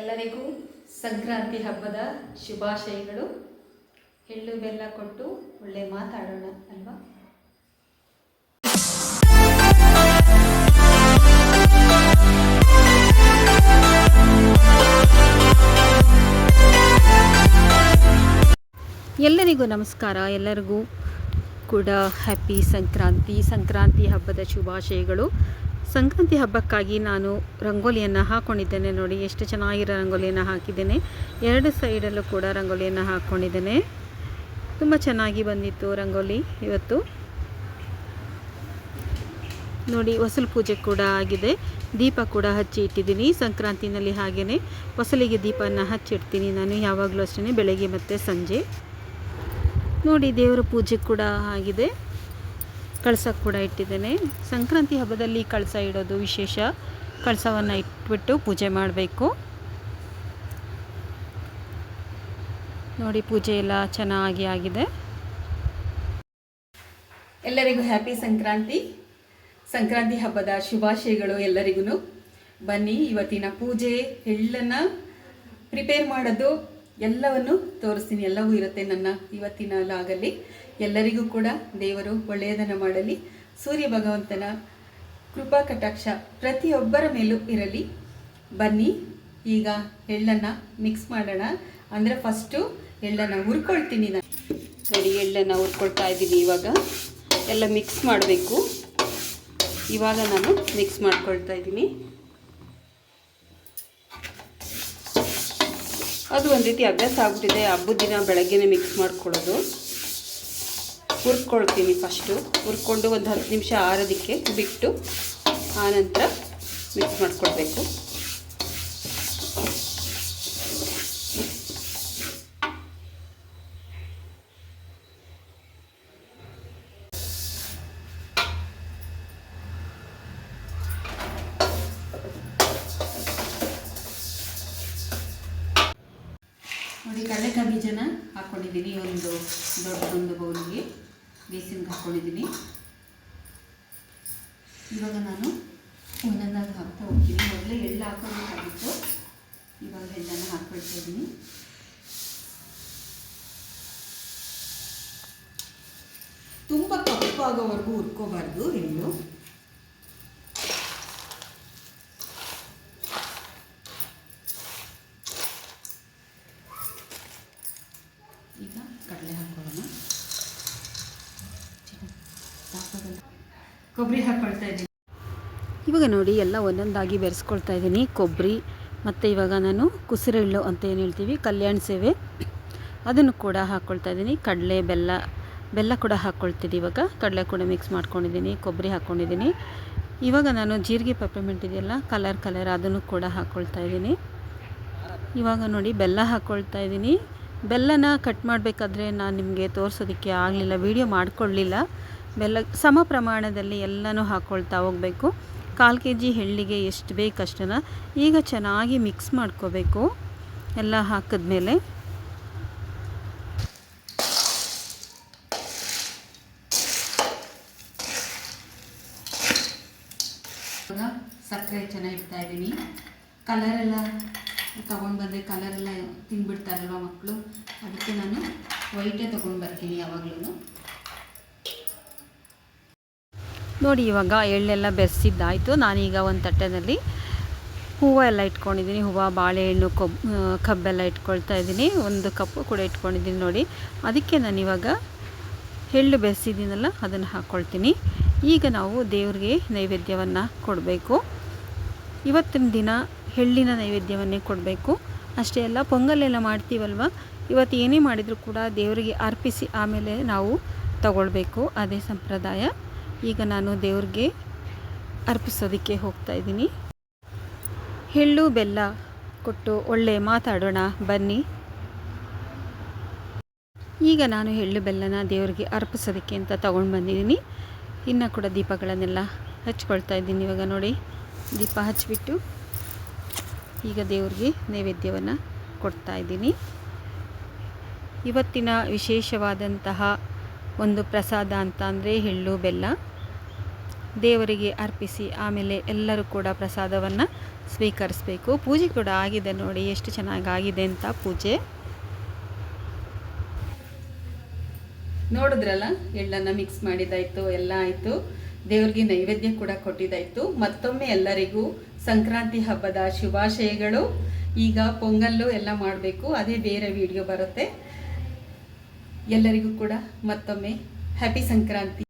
ಎಲ್ಲರಿಗೂ ಸಂಕ್ರಾಂತಿ ಹಬ್ಬದ ಶುಭಾಶಯಗಳು. ಎಳ್ಳು ಬೆಲ್ಲ ಕೊಟ್ಟು ಒಳ್ಳೆ ಮಾತಾಡೋಣ, ಅಲ್ವಾ? ಎಲ್ಲರಿಗೂ ನಮಸ್ಕಾರ. ಎಲ್ಲರಿಗೂ ಕೂಡ ಹ್ಯಾಪಿ ಸಂಕ್ರಾಂತಿ ಸಂಕ್ರಾಂತಿ ಹಬ್ಬದ ಶುಭಾಶಯಗಳು. ಸಂಕ್ರಾಂತಿ ಹಬ್ಬಕ್ಕಾಗಿ ನಾನು ರಂಗೋಲಿಯನ್ನು ಹಾಕ್ಕೊಂಡಿದ್ದೇನೆ ನೋಡಿ, ಎಷ್ಟು ಚೆನ್ನಾಗಿರೋ ರಂಗೋಲಿಯನ್ನು ಹಾಕಿದ್ದೇನೆ. ಎರಡು ಸೈಡಲ್ಲೂ ಕೂಡ ರಂಗೋಲಿಯನ್ನು ಹಾಕ್ಕೊಂಡಿದ್ದೇನೆ ತುಂಬ ಚೆನ್ನಾಗಿ ಬಂದಿತ್ತು ರಂಗೋಲಿ ಇವತ್ತು. ನೋಡಿ, ಹೊಸಲು ಪೂಜೆ ಕೂಡ ಆಗಿದೆ. ದೀಪ ಕೂಡ ಹಚ್ಚಿ ಇಟ್ಟಿದ್ದೀನಿ ಸಂಕ್ರಾಂತಿನಲ್ಲಿ ಹಾಗೆಯೇ ಹೊಸಲಿಗೆ ದೀಪನ ಹಚ್ಚಿಡ್ತೀನಿ ನಾನು ಯಾವಾಗಲೂ ಅಷ್ಟೇ ಬೆಳಗ್ಗೆ ಮತ್ತು ಸಂಜೆ. ನೋಡಿ, ದೇವರ ಪೂಜೆ ಕೂಡ ಆಗಿದೆ. ಕಳಸ ಕೂಡ ಇಟ್ಟಿದ್ದೇನೆ. ಸಂಕ್ರಾಂತಿ ಹಬ್ಬದಲ್ಲಿ ಕಳಸ ಇಡೋದು ವಿಶೇಷ. ಕಳಸವನ್ನು ಇಟ್ಬಿಟ್ಟು ಪೂಜೆ ಮಾಡಬೇಕು. ನೋಡಿ ಪೂಜೆ ಎಲ್ಲ ಚೆನ್ನಾಗಿ ಆಗಿದೆ. ಎಲ್ಲರಿಗೂ ಹ್ಯಾಪಿ ಸಂಕ್ರಾಂತಿ. ಸಂಕ್ರಾಂತಿ ಹಬ್ಬದ ಶುಭಾಶಯಗಳು ಎಲ್ಲರಿಗೂ ಬನ್ನಿ, ಇವತ್ತಿನ ಪೂಜೆ, ಎಳ್ಳನ್ನು ಪ್ರಿಪೇರ್ ಮಾಡೋದು ಎಲ್ಲವನ್ನು ತೋರಿಸ್ತೀನಿ. ಎಲ್ಲವೂ ಇರುತ್ತೆ ನನ್ನ ಇವತ್ತಿನ ಲಾಗಲ್ಲಿ ಎಲ್ಲರಿಗೂ ಕೂಡ ದೇವರು ಒಳ್ಳೆಯದನ್ನು ಮಾಡಲಿ. ಸೂರ್ಯ ಭಗವಂತನ ಕೃಪಾ ಕಟಾಕ್ಷ ಪ್ರತಿಯೊಬ್ಬರ ಮೇಲೂ ಇರಲಿ. ಬನ್ನಿ, ಈಗ ಎಳ್ಳನ್ನು ಮಿಕ್ಸ್ ಮಾಡೋಣ. ಅಂದರೆ ಫಸ್ಟು ಎಳ್ಳನ್ನು ಹುರ್ಕೊಳ್ತೀನಿ ನಾನು. ನೋಡಿ, ಎಳ್ಳನ್ನು ಹುರ್ಕೊಳ್ತಾ ಇದ್ದೀನಿ ಇವಾಗ. ಎಲ್ಲ ಮಿಕ್ಸ್ ಮಾಡಬೇಕು. ಇವಾಗ ನಾನು ಮಿಕ್ಸ್ ಮಾಡ್ಕೊಳ್ತಾ ಇದ್ದೀನಿ. ಅದು ಒಂದು ರೀತಿ ಅಭ್ಯಾಸ ಆಗ್ಬಿಟ್ಟಿದೆ. ಹಬ್ಬದ ದಿನ ಬೆಳಗ್ಗೆನೇ ಮಿಕ್ಸ್ ಮಾಡ್ಕೊಳ್ಳೋದು. ಹುರ್ಕೊಳ್ತೀನಿ ಫಸ್ಟು ಹುರ್ಕೊಂಡು ಒಂದು ಹತ್ತು ನಿಮಿಷ ಆರೋದಕ್ಕೆ ಬಿಟ್ಟು ಆನಂತರ ಮಿಕ್ಸ್ ಮಾಡಿಕೊಡ್ಬೇಕು. ನೋಡಿ ಕಡಲೆಕಾಯಿ ಬೀಜನ ಹಾಕ್ಕೊಂಡಿದ್ದೀನಿ ಒಂದು ದೊಡ್ಡ ಒಂದು ಬೌಲಿಗೆ. ಬೇಸಿನ್ಗೆ ಹಾಕ್ಕೊಂಡಿದ್ದೀನಿ ಇವಾಗ ನಾನು ಒಂದೊಂದಾಗಿ ಹಾಕ್ತಾ ಹೋಗ್ತೀನಿ. ಮೊದಲೇ ಎಳ್ಳು ಹಾಕೋಬೇಕಾಗಿತ್ತು ಇವಾಗ ಎಳ್ಳನ್ನು ಹಾಕ್ಕೊಳ್ತಾ ಇದ್ದೀನಿ. ತುಂಬ ಕಪ್ಪಾಗೋವರೆಗೂ ಹುರ್ಕೋಬಾರ್ದು ಎಳ್ಳು. ಈಗ ಕಡಲೆ ಹಾಕೊಳ್ಳೋಣ ಕೊಬ್ಬರಿ ಹಾಕ್ಕೊಳ್ತಾ ಇದ್ದೀನಿ. ಇವಾಗ ನೋಡಿ ಎಲ್ಲ ಒಂದೊಂದಾಗಿ ಬೆರೆಸ್ಕೊಳ್ತಾ ಇದ್ದೀನಿ, ಕೊಬ್ಬರಿ ಮತ್ತು ಇವಾಗ ನಾನು ಕುಸಿರೆಳ್ಳು ಅಂತ ಏನು ಹೇಳ್ತೀವಿ, ಕಲ್ಯಾಣ ಸೇವೆ. ಅದನ್ನು ಕೂಡ ಹಾಕ್ಕೊಳ್ತಾ ಇದ್ದೀನಿ. ಕಡಲೆ, ಬೆಲ್ಲ ಬೆಲ್ಲ ಕೂಡ ಹಾಕ್ಕೊಳ್ತೀನಿ ಇವಾಗ. ಕಡಲೆ ಕೂಡ ಮಿಕ್ಸ್ ಮಾಡ್ಕೊಂಡಿದ್ದೀನಿ, ಕೊಬ್ಬರಿ ಹಾಕ್ಕೊಂಡಿದ್ದೀನಿ ಇವಾಗ ನಾನು ಜೀರಿಗೆ ಪೆಪ್ಪರ್ಮೆಂಟ್ ಇದೆಯಲ್ಲ ಕಲರ್ ಕಲರ್ ಅದನ್ನು ಕೂಡ ಹಾಕ್ಕೊಳ್ತಾ ಇದ್ದೀನಿ. ಇವಾಗ ನೋಡಿ ಬೆಲ್ಲ ಹಾಕ್ಕೊಳ್ತಾ ಇದ್ದೀನಿ. ಬೆಲ್ಲನ ಕಟ್ ಮಾಡಬೇಕಾದ್ರೆ ನಾನು ನಿಮಗೆ ತೋರಿಸೋದಕ್ಕೆ ಆಗಲಿಲ್ಲ ವೀಡಿಯೋ ಮಾಡ್ಕೊಳ್ಳಿಲ್ಲ. ಬೆಲ್ಲ ಸಮ ಪ್ರಮಾಣದಲ್ಲಿ ಎಲ್ಲನೂ ಹಾಕ್ಕೊಳ್ತಾ ಹೋಗಬೇಕು. ಕಾಲು ಕೆ ಜಿ ಎಳ್ಳಿಗೆ ಎಷ್ಟು ಬೇಕು ಈಗ ಚೆನ್ನಾಗಿ ಮಿಕ್ಸ್ ಮಾಡ್ಕೋಬೇಕು. ಎಲ್ಲ ಹಾಕಿದ್ಮೇಲೆ ಸಕ್ಕರೆ ಚೆನ್ನಾಗಿ ಇಡ್ತಾ ಇದ್ದೀನಿ. ಕಲರೆಲ್ಲ ತೊಗೊಂಡು ಬಂದರೆ ಕಲರೆಲ್ಲ ತಿಂದ್ಬಿಡ್ತಾರಲ್ವ ಮಕ್ಕಳು ಅದಕ್ಕೆ ನಾನು ವೈಟೇ ತೊಗೊಂಡು ಬರ್ತೀನಿ ಯಾವಾಗಲೂ ನೋಡಿ, ಇವಾಗ ಎಳ್ಳೆಲ್ಲ ಬೆರೆಸಿದ್ದಾಯಿತು. ನಾನೀಗ ಒಂದು ತಟ್ಟೆನಲ್ಲಿ ಹೂವು ಎಲ್ಲ ಇಟ್ಕೊಂಡಿದ್ದೀನಿ. ಹೂವು, ಬಾಳೆಹಣ್ಣು, ಕೊಬ್ ಕಬ್ಬೆಲ್ಲ ಇಟ್ಕೊಳ್ತಾ ಇದ್ದೀನಿ. ಒಂದು ಕಪ್ಪು ಕೂಡ ಇಟ್ಕೊಂಡಿದ್ದೀನಿ ನೋಡಿ. ಅದಕ್ಕೆ ನಾನು ಇವಾಗ ಎಳ್ಳು ಬೆರೆಸಿದ್ದೀನಲ್ಲ, ಅದನ್ನು ಹಾಕ್ಕೊಳ್ತೀನಿ ಈಗ ನಾವು ದೇವ್ರಿಗೆ ನೈವೇದ್ಯವನ್ನು ಕೊಡಬೇಕು. ಇವತ್ತಿನ ದಿನ ಎಳ್ಳಿನ ನೈವೇದ್ಯವನ್ನೇ ಕೊಡಬೇಕು. ಅಷ್ಟೇ ಅಲ್ಲ, ಪೊಂಗಲೆಲ್ಲ ಮಾಡ್ತೀವಲ್ವ? ಇವತ್ತು ಏನೇ ಮಾಡಿದರೂ ಕೂಡ ದೇವರಿಗೆ ಅರ್ಪಿಸಿ ಆಮೇಲೆ ನಾವು ತಗೊಳ್ಬೇಕು, ಅದೇ ಸಂಪ್ರದಾಯ. ಈಗ ನಾನು ದೇವ್ರಿಗೆ ಅರ್ಪಿಸೋದಕ್ಕೆ ಹೋಗ್ತಾ ಇದ್ದೀನಿ. ಎಳ್ಳು ಬೆಲ್ಲ ಕೊಟ್ಟು ಒಳ್ಳೆ ಮಾತಾಡೋಣ, ಬನ್ನಿ. ಈಗ ನಾನು ಎಳ್ಳು ಬೆಲ್ಲನ ದೇವರಿಗೆ ಅರ್ಪಿಸೋದಕ್ಕೆ ಅಂತ ತೊಗೊಂಡು ಬಂದಿದ್ದೀನಿ. ಇನ್ನೂ ಕೂಡ ದೀಪಗಳನ್ನೆಲ್ಲ ಹಚ್ಕೊಳ್ತಾ ಇದ್ದೀನಿ ಇವಾಗ ನೋಡಿ. ದೀಪ ಹಚ್ಚಿಬಿಟ್ಟು ಈಗ ದೇವ್ರಿಗೆ ನೈವೇದ್ಯವನ್ನು ಕೊಡ್ತಾ ಇದ್ದೀನಿ. ಇವತ್ತಿನ ವಿಶೇಷವಾದಂತಹ ಒಂದು ಪ್ರಸಾದ ಅಂತ ಅಂದರೆ ಎಳ್ಳು, ಬೆಲ್ಲ. ದೇವರಿಗೆ ಅರ್ಪಿಸಿ ಆಮೇಲೆ ಎಲ್ಲರೂ ಕೂಡ ಪ್ರಸಾದವನ್ನು ಸ್ವೀಕರಿಸಬೇಕು. ಪೂಜೆ ಕೂಡ ಆಗಿದೆ ನೋಡಿ, ಎಷ್ಟು ಚೆನ್ನಾಗಿ ಆಗಿದೆ ಅಂತ ಪೂಜೆ. ನೋಡಿದ್ರಲ್ಲ, ಎಳ್ಳನ್ನು ಮಿಕ್ಸ್ ಮಾಡಿದಾಯ್ತು, ಎಲ್ಲ ಆಯಿತು. ದೇವ್ರಿಗೆ ನೈವೇದ್ಯ ಕೂಡ ಕೊಟ್ಟಿದ್ದಾಯ್ತು ಮತ್ತೊಮ್ಮೆ ಎಲ್ಲರಿಗೂ ಸಂಕ್ರಾಂತಿ ಹಬ್ಬದ ಶುಭಾಶಯಗಳು. ಈಗ ಪೊಂಗಲ್ಲು ಎಲ್ಲ ಮಾಡಬೇಕು, ಅದೇ ಬೇರೆ ವಿಡಿಯೋ ಬರುತ್ತೆ. ಎಲ್ಲರಿಗೂ ಕೂಡ ಮತ್ತೊಮ್ಮೆ ಹ್ಯಾಪಿ ಸಂಕ್ರಾಂತಿ